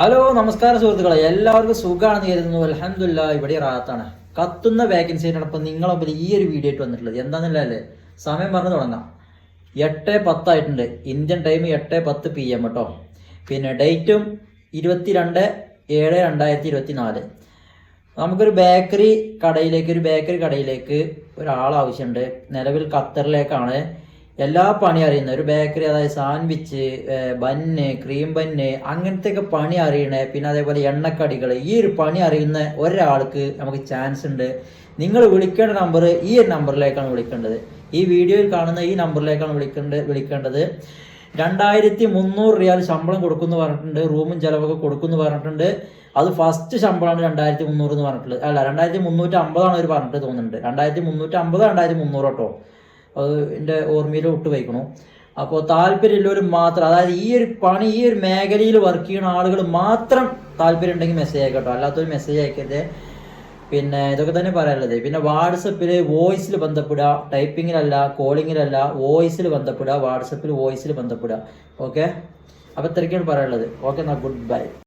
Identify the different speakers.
Speaker 1: Hello നമസ്കാരം സുഹൃത്തുക്കളെ. എല്ലാവർക്കും സുഖമാണെന്ന് കരുതുന്നു. അലഹമില്ല ഇവിടെ റാത്താണ് കത്തുന്ന വാക്കൻസിയോടൊപ്പം നിങ്ങളൊപ്പം ഈ ഒരു വീഡിയോ ആയിട്ട് വന്നിട്ടുള്ളത് എന്താണെന്നല്ലേ സമയം പറഞ്ഞു തുടങ്ങാം. എട്ട് പത്തായിട്ടുണ്ട് ഇന്ത്യൻ ടൈം എട്ട് പത്ത് പി എം കേട്ടോ പിന്നെ ഡേറ്റും ഇരുപത്തി രണ്ട് ഏഴ് രണ്ടായിരത്തി ഇരുപത്തി നാല് നമുക്കൊരു ബേക്കറി കടയിലേക്ക് ഒരു ബേക്കറി കടയിലേക്ക് ഒരാൾ ആവശ്യമുണ്ട്. നിലവിൽ ഖത്തറിലേക്കാണ്. എല്ലാ പണി അറിയുന്ന ഒരു ബേക്കറി അതായത് സാൻഡ്വിച്ച് ബന്ന് ക്രീം ബന്ന് അങ്ങനത്തെ ഒക്കെ പണി അറിയണേ. പിന്നെ അതേപോലെ എണ്ണക്കടികൾ ഈ ഒരു പണി അറിയുന്ന ഒരാൾക്ക് നമുക്ക് ചാൻസ് ഉണ്ട്. നിങ്ങൾ വിളിക്കേണ്ട നമ്പർ ഈ ഒരു നമ്പറിലേക്കാണ് വിളിക്കേണ്ടത്. ഈ വീഡിയോയിൽ കാണുന്ന ഈ നമ്പറിലേക്കാണ് വിളിക്കേണ്ടത് വിളിക്കേണ്ടത്. രണ്ടായിരത്തി മുന്നൂറ് റിയാൽ ശമ്പളം കൊടുക്കുന്നു പറഞ്ഞിട്ടുണ്ട്. റൂമും ചിലവൊക്കെ കൊടുക്കുന്നു പറഞ്ഞിട്ടുണ്ട്. അത് ഫസ്റ്റ് ശമ്പളമാണ് രണ്ടായിരത്തി മുന്നൂറ് എന്ന് പറഞ്ഞിട്ടുള്ളത്. അല്ല രണ്ടായിരത്തി മുന്നൂറ്റി അമ്പതാണ് അവർ പറഞ്ഞിട്ട് തോന്നുന്നുണ്ട്. രണ്ടായിരത്തി മുന്നൂറ്റി അമ്പത് രണ്ടായിരത്തി മുന്നൂറ് കേട്ടോ. അത് എന്റെ ഓർമ്മയിൽ വിട്ട് വയ്ക്കണു. അപ്പോൾ താല്പര്യമുള്ളവർ മാത്രം അതായത് ഈ ഒരു പണി ഈ ഒരു മേഖലയിൽ വർക്ക് ചെയ്യുന്ന ആളുകൾ മാത്രം താല്പര്യം ഉണ്ടെങ്കിൽ മെസ്സേജ് അയക്കട്ടോ അല്ലാത്തൊരു മെസ്സേജ് അയക്കരുത്. പിന്നെ ഇതൊക്കെ തന്നെ പറയാനുള്ളത്. പിന്നെ വാട്സപ്പിൽ വോയിസിൽ ബന്ധപ്പെടുക ടൈപ്പിങ്ങിലല്ല കോളിങ്ങിലല്ല വോയിസിൽ ബന്ധപ്പെടുക വാട്സപ്പിൽ വോയിസിൽ ബന്ധപ്പെടുക. ഓക്കെ അപ്പോൾ ഇത്രയ്ക്കാണ് പറയാനുള്ളത്. ഓക്കെ എന്നാൽ ഗുഡ് ബൈ